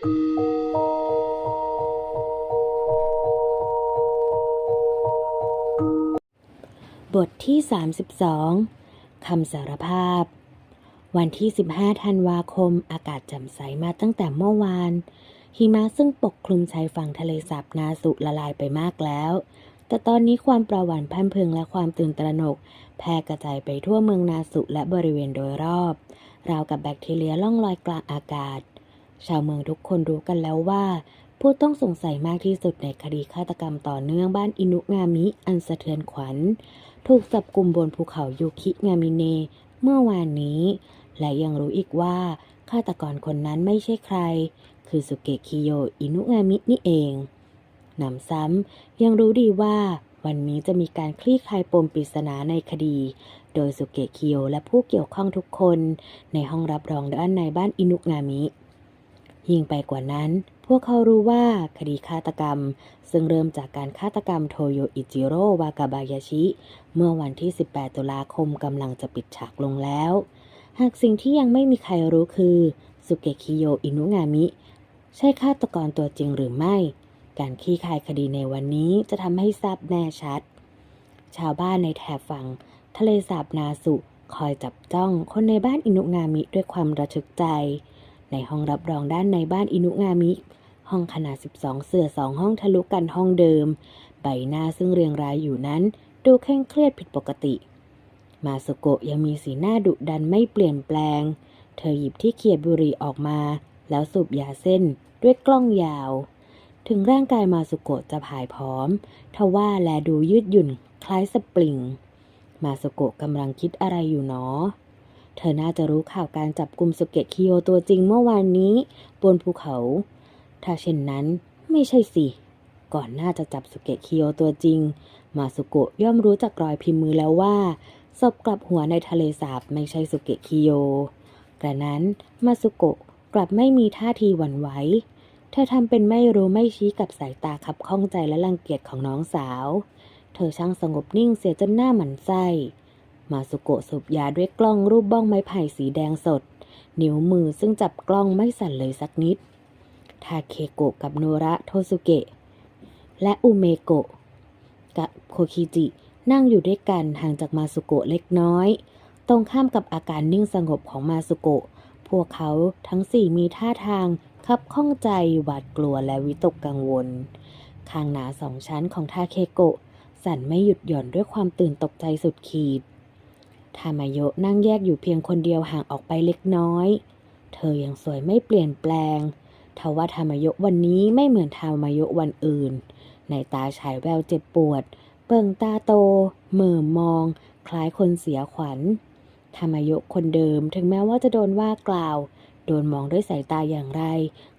บทที่ 32 คำสารภาพ วันที่ 15 ธันวาคม อากาศแจ่มใสมาตั้งแต่เมื่อวาน หิมะซึ่งปกคลุมชายฝั่งทะเลสาบนาสุละลายไปมากแล้ว แต่ตอนนี้ความประหวั่นพันพึงและความตื่นตระหนก แพร่กระจายไปทั่วเมืองนาสุและบริเวณโดยรอบ ราวกับแบคทีเรียล่องลอยกลางอากาศ ชาวเมืองทุกคนรู้กันแล้วว่า ผู้ต้องสงสัยมากที่สุดในคดีฆาตกรรมต่อเนื่องบ้านอินุงามิอันสะเทือนขวัญ ถูกจับกลุ่มบนภูเขายูคิงามิเน เมื่อวานนี้ และยังรู้อีกว่าฆาตกรคนนั้นไม่ใช่ใคร คือสุเกะคิโยอินุงามินี่เองนำซ้ำยังรู้ดีว่าวันนี้จะมีการคลี่คลายปมปริศนาในคดี โดยสุเกะคิโยและผู้เกี่ยวข้องทุกคน ในห้องรับรองด้านในบ้านอินุงามิ ยิ่งไปกว่านั้น พวกเขารู้ว่าคดีฆาตกรรม ซึ่งเริ่มจากการฆาตกรรมโทโยอิจิโร่วากาบายาชิ เมื่อวันที่ 18 ตุลาคมกำลังจะปิดฉากลงแล้ว หากสิ่งที่ยังไม่มีใครรู้คือสุเกคิโยอินุงามิ ใช่ฆาตกรตัวจริงหรือไม่ การคลี่คลายคดีในวันนี้จะทำให้ทราบแน่ชัด ชาวบ้านในแถบฝั่ง ทะเลสาบนาสุคอยจับจ้องคนในบ้านอินุงามิด้วยความระทึกใจ ในห้องรับรองด้านในบ้านอินุงามิ ห้องขนาด 12 เสื่อสองห้องทะลุกันห้องเดิม ใบหน้าซึ่งเรียงรายอยู่นั้น ดูเคร่งเครียดผิดปกติ มาสุโกะยังมีสีหน้าดุดันไม่เปลี่ยนแปลง เธอหยิบที่เขียดบุหรี่ออกมา แล้วสูบยาเส้นด้วยกล้องยาว ถึงร่างกายมาสุโกะจะผายผอม ทว่าแลดูยืดหยุ่นคล้ายสปริง มาสุโกะกำลังคิดอะไรอยู่หนอ เธอน่าจะรู้ข่าวการจับกลุ่มสุเกะคิโยตัวจริงเมื่อวานนี้ บนภูเขา ถ้าเช่นนั้นไม่ใช่สิ ก่อนหน้าจะจับสุเกะคิโยตัวจริง มาสุโกะย่อมรู้จากรอยพิมพ์มือแล้วว่าศพกลับหัวในทะเลสาบไม่ใช่สุเกะคิโย กระนั้นมาสุโกะกลับไม่มีท่าทีหวั่นไหว เธอทำเป็นไม่รู้ไม่ชี้กับสายตาขับข้องใจและรังเกียจของน้องสาว เธอช่างสงบนิ่งเสียจนหน้าหมันไส้ มาสุโกะสูบยาด้วยกล้องรูปบ้องไม้ไผ่สีแดงสด นิ้วมือซึ่งจับกล้องไม่สั่นเลยสักนิด ทาเคโกะกับโนระโทสุเกะ และอุเมโกะ กับโคคิจินั่งอยู่ด้วยกันห่างจากมาสุโกะเล็กน้อย ตรงข้ามกับอาการนิ่งสงบของมาสุโกะ พวกเขาทั้งสี่มีท่าทางคับข้องใจหวาดกลัวและวิตกกังวล คางหนาสองชั้นของทาเคโกะ สั่นไม่หยุดหย่อนด้วยความตื่นตกใจสุดขีด ทามายะนั่งแยกอยู่เพียงคนเดียวห่างออกไปเล็กน้อย เธอยังสวยไม่เปลี่ยนแปลงทว่าทามายะวันนี้ไม่เหมือนทามายะวันอื่น ในตาฉายแววเจ็บปวด เปิงตาโต เหม่อมอง คล้ายคนเสียขวัญทามายะคนเดิมถึงแม้ว่าจะโดนว่ากล่าว โดนมองด้วยสายตาอย่างไร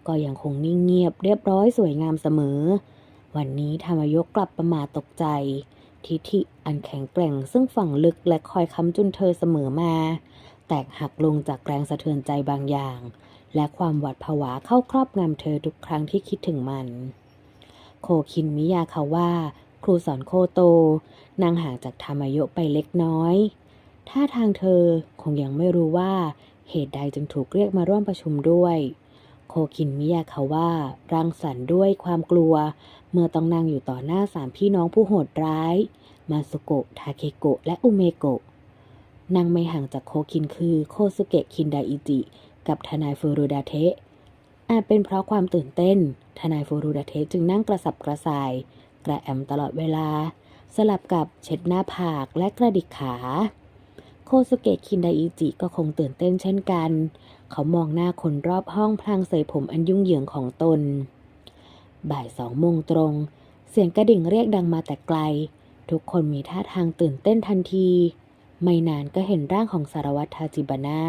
ก็ยังคงนิ่งเงียบเรียบร้อยสวยงามเสมอ วันนี้ทามายะกลับประหมาตกใจ ทิฐิอันแข็งแกร่งซึ่งฝังลึกและคอยค้ำจุนเธอเสมอมา แตกหักลงจากแรงสะเทือนใจบางอย่าง และความหวาดผวาเข้าครอบงำเธอทุกครั้งที่คิดถึงมัน โคคินมิยาคาว่า ครูสอนโคโต นางห่างจากธรรมโยะไปเล็กน้อย ท่าทางเธอคงยังไม่รู้ว่าเหตุใดจึงถูกเรียกมาร่วมประชุมด้วย โคคินมิยาคาว่ารังสรรค์ด้วยความกลัว เมื่อต้องนั่งอยู่ต่อหน้าสามพี่น้องผู้โหดร้าย มาสุโกะ ทาเคโกะ และอุเมโกะนั่งไม่ห่างจากโคคินคือโคสุเกะคินไดอิจิ กับทนายฟูรุดาเทะอาจเป็นเพราะความตื่นเต้น ทนายฟูรุดาเทะจึงนั่งกระสับกระส่าย กระแอมตลอดเวลา สลับกับเช็ดหน้าผากและกระดิกขา โคสุเกะคินไดอิจิก็คงตื่นเต้นเช่นกัน เขามองหน้าคนรอบห้องพลางเสยผมอันยุ่งเหยิงของตน บ่ายสองโมงตรง เสียงกระดิ่งเรียกดังมาแต่ไกล ทุกคนมีท่าทางตื่นเต้นทันที ไม่นานก็เห็นร่างของสารวัตรทาจิบาน่า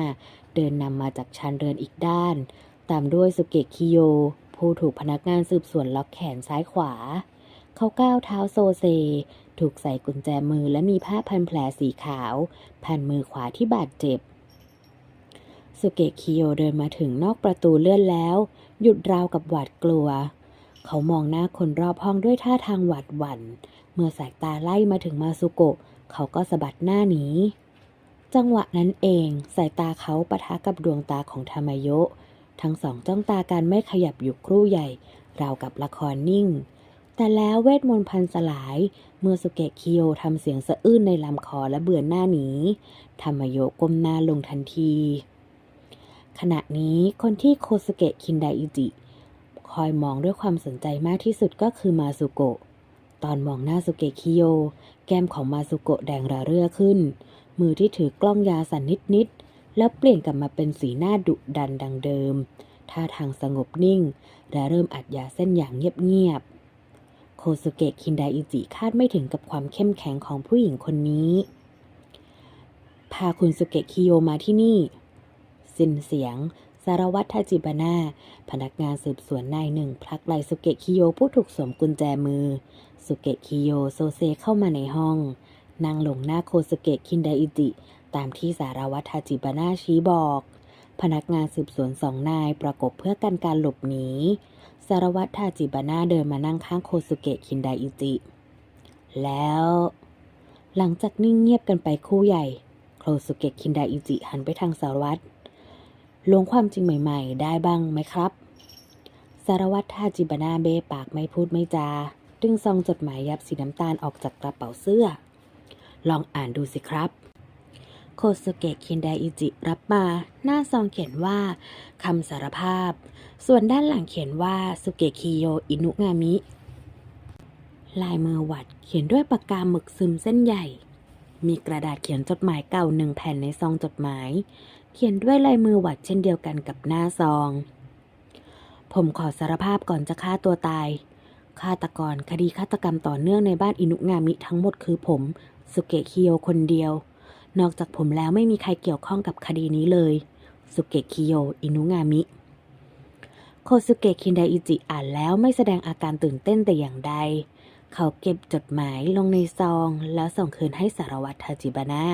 เดินนำมาจากชานเรือนอีกด้าน ตามด้วยสุเกะคิโย ผู้ถูกพนักงานสืบสวนล็อกแขนซ้ายขวา เขาก้าวเท้าโซเซ ถูกใส่กุญแจมือและมีผ้าพันแผลสีขาว พันมือขวาที่บาดเจ็บ สุเกะคิโยเดินมาถึงนอกประตูเลื่อนแล้ว หยุดราวกับหวาดกลัว เขามองหน้าคนรอบห้องด้วยท่าทางหวาดหวัน่น เมื่อสายตาไล่มาถึงมาสุโกะ เขาก็สะบัดหน้าหนี จังหวะนั้นเองสายตาเขาปะทะกับดวงตาของทามาโยะ ทั้งสองจ้องตากันไม่ขยับอยู่ครู่ใหญ่ ราวกับละครนิ่ง แต่แล้วเวทมนต์พันสลาย เมื่อสุเกะคิโยทำเสียงสะอื้นในลำคอและเบื่อหน้าหนีธรรมโยก้มหน้าลงทันที ขณะนี้คนที่โคสเกะคินไดอิจิ คอยมองด้วยความสนใจมากที่สุดก็คือมาสุโกะ ตอนมองหน้าสุเกะคิโย แก้มของมาสุโกะแดงระเรื่อขึ้น มือที่ถือกล้องยาสั่นนิดๆแล้วเปลี่ยนกลับมาเป็นสีหน้าดุดันดังเดิม ท่าทางสงบนิ่ง และเริ่มอัดยาเส้นอย่างเงียบๆ โคสุเกะคินไดอิจิคาดไม่ถึงกับความเข้มแข็งของผู้หญิงคนนี้ พาคุณสุเกะคิโยมาที่นี่ สิ้นเสียง สารวัตรทาจิบาน่าพนักงานสืบสวนนายหนึ่งพลักไหลสุเกะคิโยผู้ถูกสวมกุญแจมือ สุเกะคิโยโซเซเข้ามาในห้องนั่งลงหน้าโคสุเกะคินไดอิจิ ตามที่สารวัตรทาจิบาน่าชี้บอก พนักงานสืบสวนสองนายประกบเพื่อกันการหลบหนีสารวัตรทาจิบาน่าเดินมานั่งข้างโคสุเกะคินไดอิจิ แล้วหลังจากนิ่งเงียบกันไปคู่ใหญ่ โคสุเกะคินไดอิจิหันไปทางสารวัตร ลวงความจริงใหม่ ๆ ได้บ้างไหมครับ สารวัตรทาจิบนาเบปากไม่พูดไม่จา ดึงซองจดหมายยับสีน้ำตาลออกจากกระเป๋าเสื้อ ลองอ่านดูสิครับ โคสเกะเคนไดอิจิรับมา หน้าซองเขียนว่าคำสารภาพ ส่วนด้านหลังเขียนว่าสุเกะคิโยอินุงามิ ลายมือวัดเขียนด้วยปากกาหมึกซึมเส้นใหญ่มีกระดาษเขียนจดหมายเก่าหนึ่งแผ่นในซองจดหมาย เขียนด้วยลายมือหวัดเช่นเดียวกันกับหน้าซอง ผมขอสารภาพก่อนจะฆ่าตัวตาย ฆาตกรคดีฆาตกรรมต่อเนื่องในบ้านอินุงามิทั้งหมดคือผมสุเกะคิโยคนเดียว นอกจากผมแล้วไม่มีใครเกี่ยวข้องกับคดีนี้เลย สุเกะคิโยอินุงามิ โคสุเกะคินไดอิจิอ่านแล้วไม่แสดงอาการตื่นเต้นแต่อย่างใด เขาเก็บจดหมายลงในซอง แล้วส่งคืนให้สารวัตรทาจิบาน่า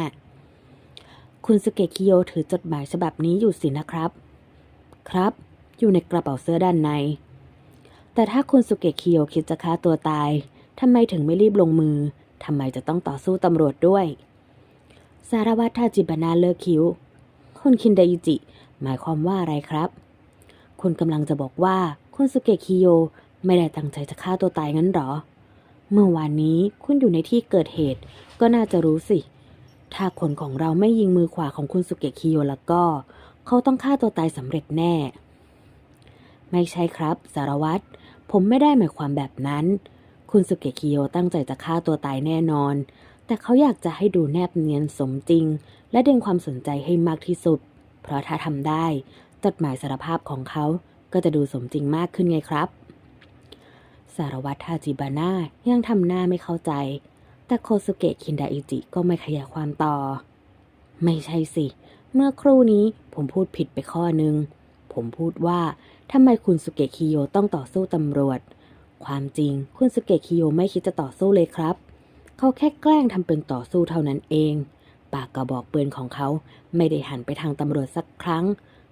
คุณสุเกะคิโยถือจดหมายฉบับนี้อยู่สินะครับ ครับ อยู่ในกระเป๋าเสื้อด้านใน แต่ถ้าคุณสุเกะคิโยคิดจะฆ่าตัวตายทำไมถึงไม่รีบลงมือทำไมจะต้องต่อสู้ตำรวจด้วย สารวัตรทาจิบานาเลิกคิ้ว คุณคินไดอิจิ หมายความว่าอะไรครับ คุณกำลังจะบอกว่าคุณสุเกะคิโยไม่ได้ตั้งใจจะฆ่าตัวตายงั้นหรอ เมื่อวานนี้คุณอยู่ในที่เกิดเหตุก็น่าจะรู้สิ ถ้าคนของเราไม่ยิงมือขวาของคุณสุเกะคิโยแล้วก็ เขาต้องฆ่าตัวตายสำเร็จแน่ ไม่ใช่ครับ สารวัตรผมไม่ได้หมายความแบบนั้น คุณสุเกะคิโยตั้งใจจะฆ่าตัวตายแน่นอน แต่เขาอยากจะให้ดูแนบเนียนสมจริง และดึงความสนใจให้มากที่สุด เพราะถ้าทำได้ จดหมายสารภาพของเขาก็จะดูสมจริงมากขึ้นไงครับ สารวัตรทาจิบาน่ายังทำหน้าไม่เข้าใจ แต่โคสุเกะคินไดอิจิก็ไม่ขยายความต่อ ไม่ใช่สิ เมื่อครู่นี้ผมพูดผิดไปข้อหนึ่งผมพูดว่าทำไมคุณสุเกะคิโยต้องต่อสู้ตำรวจ ความจริงคุณสุเกะคิโยไม่คิดจะต่อสู้เลยครับ เขาแค่แกล้งทำเป็นต่อสู้เท่านั้นเอง ปากกระบอกปืนของเขาไม่ได้หันไปทางตำรวจสักครั้ง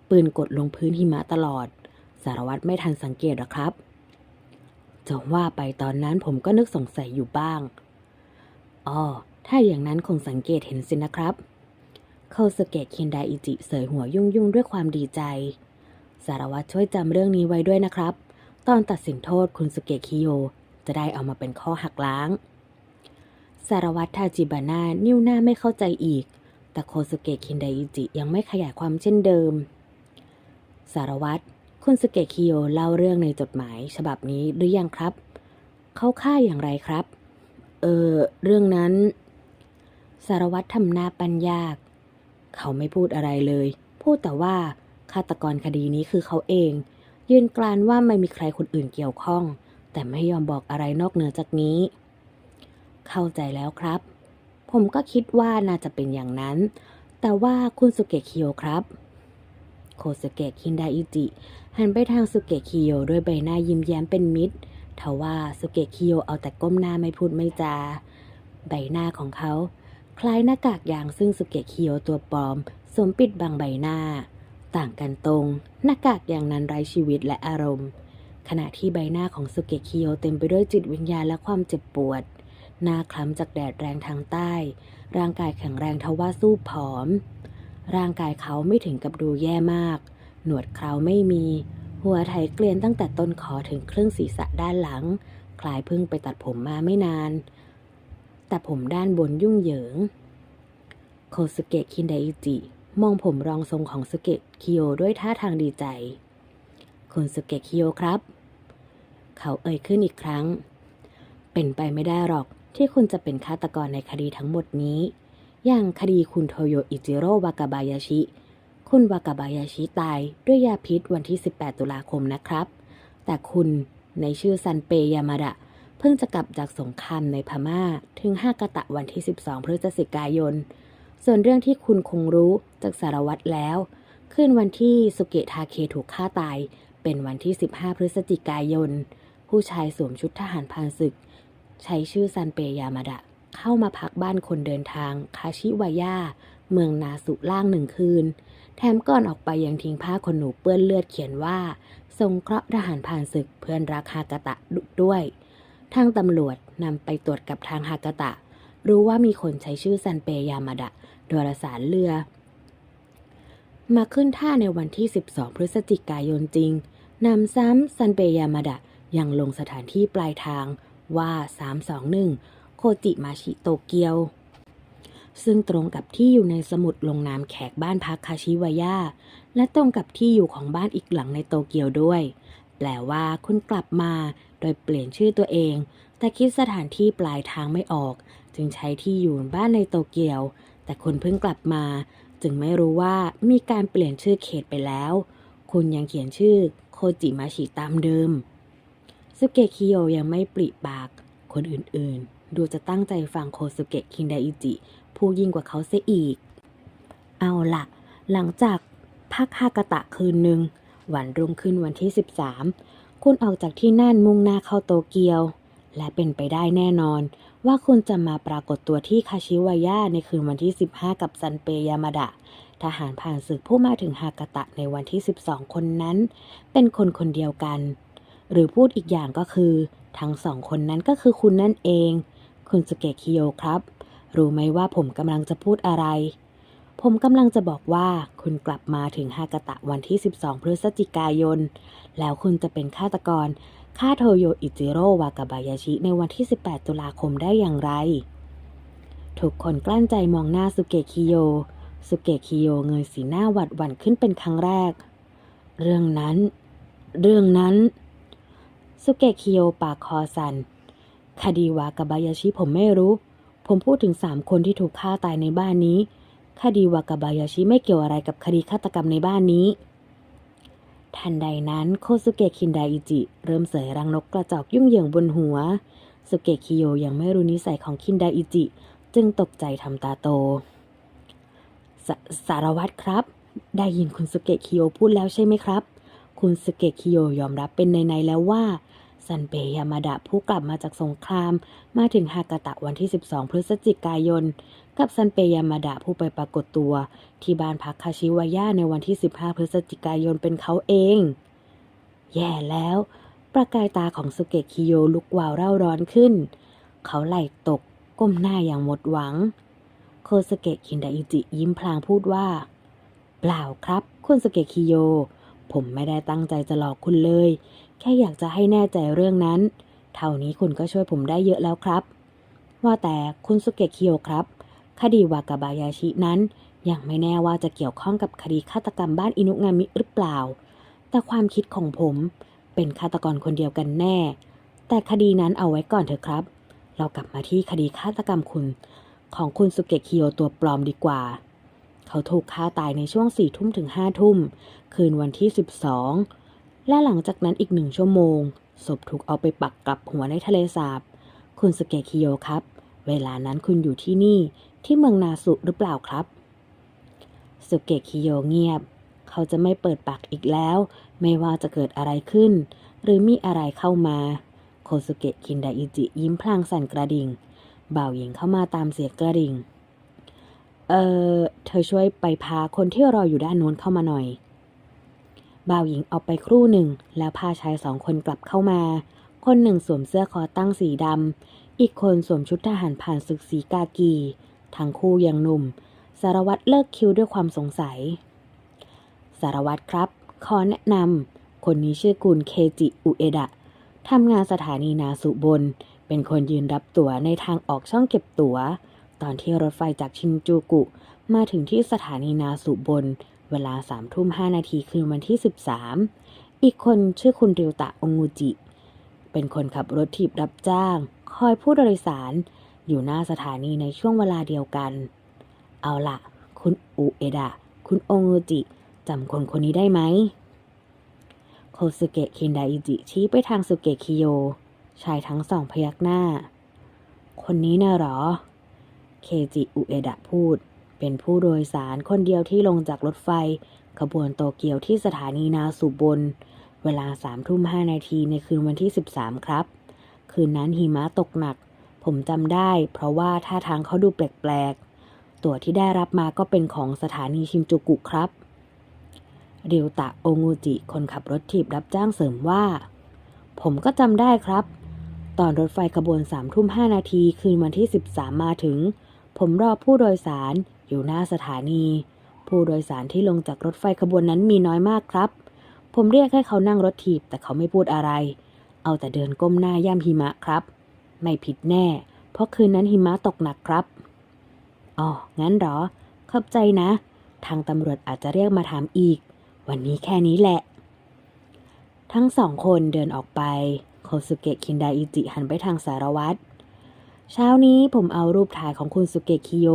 ปืนกดลงพื้นหิมะตลอด สารวัตรไม่ทันสังเกตหรอกครับจะว่าไปตอนนั้นผมก็นึกสงสัยอยู่บ้าง อ๋อ ถ้าอย่างนั้นคงสังเกตเห็นสินะครับโคสเกะเคนไดอิจิเสยหัวยุ่งยุ่งด้วยความดีใจ สารวัตรช่วยจำเรื่องนี้ไว้ด้วยนะครับ ตอนตัดสินโทษคุณสุเกะคิโย จะได้เอามาเป็นข้อหักล้าง สารวัตรทาจิบาน่านิ้วหน้าไม่เข้าใจอีก แต่โคสุเกะคินไดอิจิยังไม่ขยายความเช่นเดิม สารวัตรคุณสุเกะคิโยเล่าเรื่องในจดหมาย ฉบับนี้หรือยังครับ เขาฆ่าอย่างไรครับ เออเรื่องนั้น สารวัตรทำหน้าปัญยาก เขาไม่พูดอะไรเลย พูดแต่ว่าฆาตกรคดีนี้คือเขาเอง ยืนกรานว่าไม่มีใครคนอื่นเกี่ยวข้อง แต่ไม่ยอมบอกอะไรนอกเหนือจากนี้ เข้าใจแล้วครับ ผมก็คิดว่าน่าจะเป็นอย่างนั้น แต่ว่าคุณสุเกะคิโยครับโคสุเกะคินไดอิจิหันไปทางสุเกะคิโยด้วยใบหน้ายิ้มแย้มเป็นมิตร ทว่าสุเกะคิโยเอาแต่ก้มหน้าไม่พูดไม่จา ใบหน้าของเขา คล้ายหน้ากากยางซึ่งสุเกะคิโยตัวปลอมสวมปิดบังใบหน้า ต่างกันตรง หน้ากากอย่างนั้นไร้ชีวิตและอารมณ์ ขณะที่ใบหน้าของสุเกะคิโยเต็มไปด้วยจิตวิญญาณและความเจ็บปวด หน้าคล้ำจากแดดแรงทางใต้ ร่างกายแข็งแรงทว่าสู้ผอม ร่างกายเขาไม่ถึงกับดูแย่มาก หนวดเคราไม่มี หัวไถเกลียนตั้งแต่ต้นคอถึงครึ่งศีรษะด้านหลัง คล้ายเพิ่งไปตัดผมมาไม่นาน แต่ผมด้านบนยุ่งเหยิง โคสเกะคินไดอิจิ มองผมรองทรงของสุเกะคิโยด้วยท่าทางดีใจ คุณสุเกะคิโยครับ เขาเอ่ยขึ้นอีกครั้ง เป็นไปไม่ได้หรอกที่คุณจะเป็นฆาตกรในคดีทั้งหมดนี้ อย่างคดีคุณโทโยอิจิโร่วากาบายาชิ คุณวากาบายาชิตายด้วยยาพิษวันที่ 18 ตุลาคมนะครับ แต่คุณในชื่อซันเปยามาดะ เพิ่งจะกลับจากสงครามในพม่าถึงฮากาตะวันที่ 12 พฤศจิกายน ส่วนเรื่องที่คุณคงรู้จากสารวัตรแล้วคืนวันที่สุเกะทาเคถูกฆ่าตาย เป็นวันที่ 15 พฤศจิกายน ผู้ชายสวมชุดทหารพานศึก ใช้ชื่อซันเปยามาดะ เข้ามาพักบ้านคนเดินทางคาชิวายาเมืองนาสุล่างหนึ่งคืน แถมก่อนออกไปยังทิ้งผ้าขนหนูเปื้อนเลือดเขียนว่า ทรงเคราะห์ทหารผ่านศึกเพื่อนรักฮากาตะดุด้วย ทางตำรวจนำไปตรวจกับทางฮากาตะ รู้ว่ามีคนใช้ชื่อซันเปยามาดะโดยสานเรือ มาขึ้นท่าในวันที่ 12 พฤศจิกายนจริงนำซ้ำซันเปยามาดะยังลงสถานที่ปลายทางว่า 321 โคจิมาชิโตเกียว ซึ่งตรงกับที่อยู่ในสมุดลงนามแขกบ้านพักคาชิวายาและตรงกับที่อยู่ของบ้านอีกหลังในโตเกียวด้วย แปลว่าคุณกลับมาโดยเปลี่ยนชื่อตัวเอง แต่คิดสถานที่ปลายทางไม่ออก จึงใช้ที่อยู่บ้านในโตเกียว แต่คุณเพิ่งกลับมา จึงไม่รู้ว่ามีการเปลี่ยนชื่อเขตไปแล้ว คุณยังเขียนชื่อโคจิมาชิตามเดิมสุเกะคิโยยังไม่ปริปาก คนอื่นๆ ดูจะตั้งใจฟังโคสุเกะคินไดอิจิ ผู้ยิ่งกว่าเขาเสียอีก เอาละหลังจากพักฮากาตะคืนหนึ่งวันรุ่งขึ้นวันที่ 13 คุณออกจากที่นั่นมุ่งหน้าเข้าโตเกียว และเป็นไปได้แน่นอน ว่าคุณจะมาปรากฏตัวที่คาชิวายาในคืนวันที่ 15 กับซันเปยามาดะ ทหารผ่านศึกผู้มาถึงฮากาตะในวันที่ 12 คนนั้น เป็นคนคนเดียวกัน หรือพูดอีกอย่างก็คือ ทั้งสองคนนั้นก็คือคุณนั่นเอง คุณสเกะคิโยครับ รู้ไหมว่าผมกำลังจะพูดอะไร ผมกำลังจะบอกว่าคุณกลับมาถึงฮากาตะวันที่ 12 พฤศจิกายน แล้วคุณจะเป็นฆาตกรฆ่าโทโยอิจิโร่วากาบายาชิในวันที่ 18 ตุลาคมได้อย่างไร ทุกคนกลั้นใจมองหน้าสุเกะคิโย สุเกะคิโยเงยสีหน้าหวัดหวั่นขึ้นเป็นครั้งแรก เรื่องนั้น เรื่องนั้น สุเกะคิโยปากคอสันคดีวากาบายาชิผมไม่รู้ ผมพูดถึงสามคนที่ถูกฆ่าตายในบ้านนี้ คดีวากาบายาชิไม่เกี่ยวอะไรกับคดีฆาตกรรมในบ้านนี้ ทันใดนั้นโคสุเกะคินไดอิจิ เริ่มเสยรังนกกระจอกยุ่งเหยิงบนหัว สุเกะคิโยยังไม่รู้นิสัยของคินไดอิจิ จึงตกใจทำตาโตสสารวัตรครับ ได้ยินคุณสุเกะคิโยพูดแล้วใช่ไหมครับ คุณสุเกะคิโยยอมรับเป็นในๆแล้วว่า ซันเปยามาดะผู้กลับมาจากสงคราม มาถึงฮากาตะวันที่ 12 พฤศจิกายน กับซันเปยามาดะผู้ไปปรากฏตัว ที่บ้านพักคาชิวายาในวันที่ 15 พฤศจิกายนเป็นเขาเอง แย่แล้ว ประกายตาของสุเกะคิโยลุกวาวเร่าร้อนขึ้น เขาไหลตก ก้มหน้าอย่างหมดหวัง โคสเกะคินไดอิจิยิ้มพลางพูดว่า เปล่าครับ คุณสเกะคิโยผมไม่ได้ตั้งใจจะหลอกคุณเลย แค่อยากจะให้แน่ใจเรื่องนั้น เท่านี้คุณก็ช่วยผมได้เยอะแล้วครับ ว่าแต่คุณสุเกะคิโยครับ คดีวากาบายาชินั้น ยังไม่แน่ว่าจะเกี่ยวข้องกับคดีฆาตกรรมบ้านอินุงามิหรือเปล่า แต่ความคิดของผมเป็นฆาตกรคนเดียวกันแน่ แต่คดีนั้นเอาไว้ก่อนเถอะครับ เรากลับมาที่คดีฆาตกรรมคุณ ของคุณสุเกะคิโยตัวปลอมดีกว่า เขาถูกฆ่าตายในช่วงสี่ทุ่มถึงห้าทุ่ม คืนวันที่12 และหลังจากนั้นอีกหนึ่งชั่วโมง ศพถูกเอาไปปักกลับหัวในทะเลสาบ คุณสเกคิโยครับ เวลานั้นคุณอยู่ที่นี่ที่เมืองนาสุหรือเปล่าครับ สุเกคิโยเงียบ เขาจะไม่เปิดปากอีกแล้ว ไม่ว่าจะเกิดอะไรขึ้น หรือมีอะไรเข้ามาโคสุเกะคินไดอิจิยิ้มพลางสั่นกระดิ่ง บ่าวหญิงเข้ามาตามเสียงกระดิ่ง เออเธอช่วยไปพาคนที่รออยู่ด้านโน้นเข้ามาหน่อย บ่าวหญิงออกไปครู่หนึ่ง แล้วพาชายสองคนกลับเข้ามา คนหนึ่งสวมเสื้อคอตั้งสีดำ อีกคนสวมชุดทหารผ่านศึกสีกากี ทั้งคู่ยังหนุ่ม สารวัตรเลิกคิ้วด้วยความสงสัย สารวัตรครับ ขอแนะนำ คนนี้ชื่อกุลเคจิอุเอดะ ทำงานสถานีนาสุบน เป็นคนยืนรับตั๋วในทางออกช่องเก็บตั๋ว ตอนที่รถไฟจากชินจูกุ มาถึงที่สถานีนาสุบน เวลาสามทุ่มห้านาทีคืนวันที่ 13 อีกคนชื่อคุณริวตะองงูจิ เป็นคนขับรถถีบรับจ้าง คอยผู้โดยสาร อยู่หน้าสถานีในช่วงเวลาเดียวกัน เอาล่ะคุณอุเอดะ คุณองงูจิจำคนคนนี้ได้ไหม โคสุเกะคินไดอิจิชี้ไปทางสุเกะคิโย ชายทั้งสองพยักหน้า คนนี้น่ะหรอ เคจิอุเอดะพูด เป็นผู้โดยสารคนเดียวที่ลงจากรถไฟ ขบวนโตเกียวที่สถานีนาสุบน เวลาสามทุ่มห้านาทีในคืนวันที่ 13 ครับ คืนนั้นหิมะตกหนัก ผมจำได้ เพราะว่าท่าทางเขาดูแปลกๆ ตั๋วที่ได้รับมาก็เป็นของสถานีชิมจูกุครับเริวตะโองูจิ คนขับรถถีบรับจ้างเสริมว่า ผมก็จำได้ครับ ตอนรถไฟขบวนสามทุ่มห้านาทีคืนวันที่ 13 มาถึง ผมรอผู้โดยสาร อยู่หน้าสถานี ผู้โดยสารที่ลงจากรถไฟขบวนนั้นมีน้อยมากครับ ผมเรียกให้เขานั่งรถถีบ แต่เขาไม่พูดอะไร เอาแต่เดินก้มหน้าย่ำหิมะครับ ไม่ผิดแน่ เพราะคืนนั้นหิมะตกหนักครับอ๋องั้นเหรอ ขอบใจนะ ทางตำรวจอาจจะเรียกมาถามอีก วันนี้แค่นี้แหละ ทั้งสองคนเดินออกไปโคสุเกะคินไดอิจิหันไปทางสารวัตรเช้านี้ผมเอารูปถ่ายของคุณสุเกะคิโย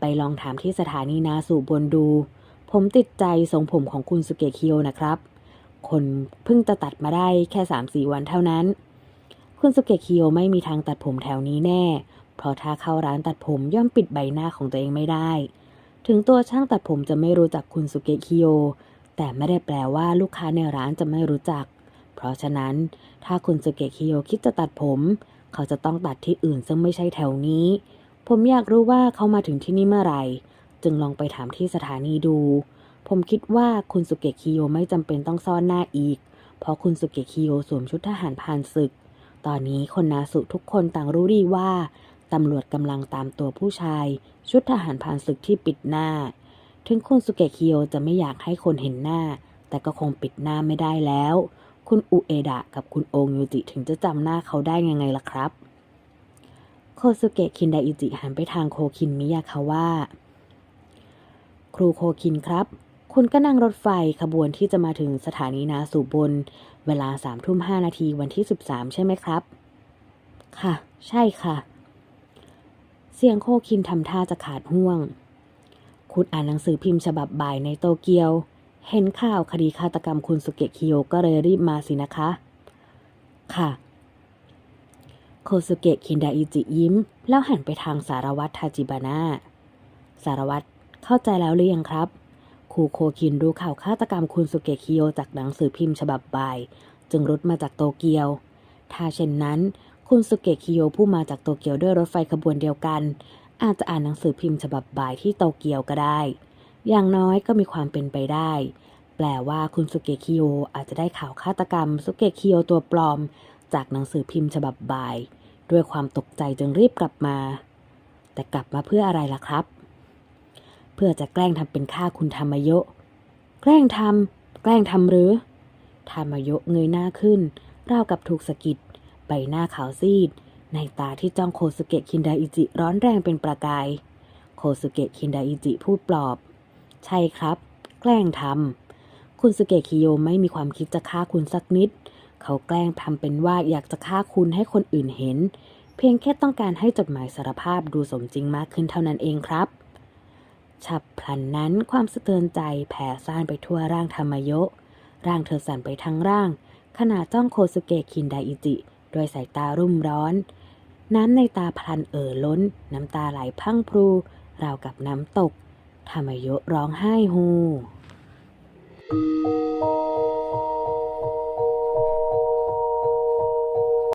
ไปลองถามที่สถานีนาสูบนดู ผมติดใจทรงผมของคุณสุเกะคิโยนะครับ คนเพิ่งจะตัดมาได้แค่3-4วันเท่านั้น คุณสุเกะคิโยไม่มีทางตัดผมแถวนี้แน่ เพราะถ้าเข้าร้านตัดผมย่อมปิดใบหน้าของตัวเองไม่ได้ ถึงตัวช่างตัดผมจะไม่รู้จักคุณสุเกะคิโยแต่ไม่ได้แปลว่าลูกค้าในร้านจะไม่รู้จัก เพราะฉะนั้น ถ้าคุณสุเกะคิโยคิดจะตัดผม เขาจะต้องตัดที่อื่นซึ่งไม่ใช่แถวนี้ ผมอยากรู้ว่าเขามาถึงที่นี่เมื่อไหร่ จึงลองไปถามที่สถานีดู ผมคิดว่าคุณสุเกะคิโยไม่จำเป็นต้องซ่อนหน้าอีก เพราะคุณสุเกะคิโยสวมชุดทหารผ่านศึก ตอนนี้คนนาสุทุกคนต่างรู้ดีว่าตำรวจกำลังตามตัวผู้ชาย ชุดทหารผ่านศึกที่ปิดหน้า ถึงคุณสุเกะคิโยจะไม่อยากให้คนเห็นหน้า แต่ก็คงปิดหน้าไม่ได้แล้ว คุณอุเอดะกับคุณโองยูจิถึงจะจำหน้าเขาได้ยังไงล่ะครับ โคสุเกะคินไดอิจิหันไปทางโคคินมิยาคาว่าครูโคคินครับ คุณก็นั่งรถไฟขบวนที่จะมาถึงสถานีนาสูบน เวลาสามทุ่มห้านาทีวันที่13ใช่ไหมครับ ค่ะ ใช่ค่ะ เสียงโคคินทำท่าจะขาดห่วง คุณอ่านหนังสือพิมพ์ฉบับบ่ายในโตเกียว เห็นข่าวคดีฆาตกรรมคุณสุเกะคิโยก็เลยรีบมาสินะคะ ค่ะ โคสุเกะคินไดอิจิยิ้ม แล้วหันไปทางสารวัตรทาจิบานะสารวัตรเข้าใจแล้วหรือยังครับครูโคคินรู้ข่าวฆาตกรรมคุณสุเกะคิโยจากหนังสือพิมพ์ฉบับบ่าย จึงรุดมาจากโตเกียว ถ้าเช่นนั้น คุณสุเกะคิโยผู้มาจากโตเกียวด้วยรถไฟขบวนเดียวกัน อาจจะอ่านหนังสือพิมพ์ฉบับบ่ายที่โตเกียวก็ได้ อย่างน้อยก็มีความเป็นไปได้ แปลว่าคุณสุเกะคิโยอาจจะได้ข่าวฆาตกรรมสุเกะคิโยตัวปลอม จากหนังสือพิมพ์ฉบับบ่าย ด้วยความตกใจจึงรีบกลับมา แต่กลับมาเพื่ออะไรล่ะครับ เพื่อจะแกล้งทำเป็นฆ่าคุณธรรมโยะแกล้งทำแกล้งทำหรือธรรมโยะเงยหน้าขึ้นราวกับถูกสะกิดใบหน้าขาวซีด ในตาที่จ้องโคสุเกะคินไดอิจิร้อนแรงเป็นประกาย โคสุเกะคินไดอิจิพูดปลอบ ใช่ครับ แกล้งทำคุณสุเกะคิโยไม่มีความคิดจะฆ่าคุณสักนิด เขาแกล้งทำเป็นว่าอยากจะฆ่าคุณให้คนอื่นเห็น เพียงแค่ต้องการให้จดหมายสารภาพดูสมจริงมากขึ้นเท่านั้นเองครับฉับพลันนั้นความสะเทือนใจแผ่ซ่านไปทั่วร่างธรรมโยะร่างเธอสั่นไปทั้งร่าง ขณะจ้องโคสุเกะคินไดอิจิด้วยสายตารุ่มร้อน น้ำในตาพลันเอ่อล้น น้ำตาไหลพังพรูราวกับน้ำตกธรรมโยะร้องไห้ฮู